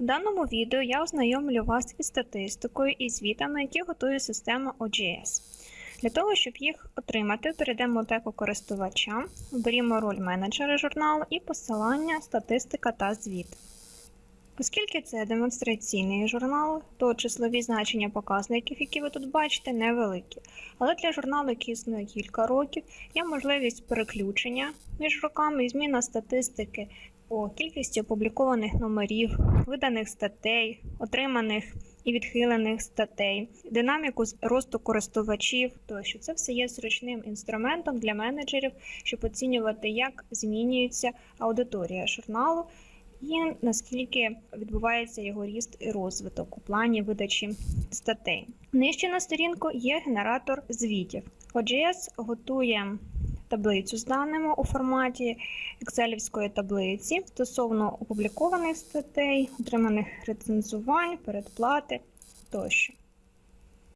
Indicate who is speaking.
Speaker 1: В даному відео я ознайомлю вас із статистикою і звітами, які готує система OGS. Для того, щоб їх отримати, перейдемо в теку користувача, оберімо роль менеджера журналу і посилання статистика та звіт. Оскільки це демонстраційний журнал, то числові значення показників, які ви тут бачите, невеликі. Але для журналу, який існує кілька років, є можливість переключення між роками і зміна статистики по кількості опублікованих номерів, виданих статей, отриманих і відхилених статей, динаміку росту користувачів тощо. Це все є зручним інструментом для менеджерів, щоб оцінювати, як змінюється аудиторія журналу і наскільки відбувається його ріст і розвиток у плані видачі статей. Нижче на сторінку є генератор звітів. OGS готує таблицю з даними у форматі екселівської таблиці стосовно опублікованих статей, отриманих рецензувань, передплати тощо.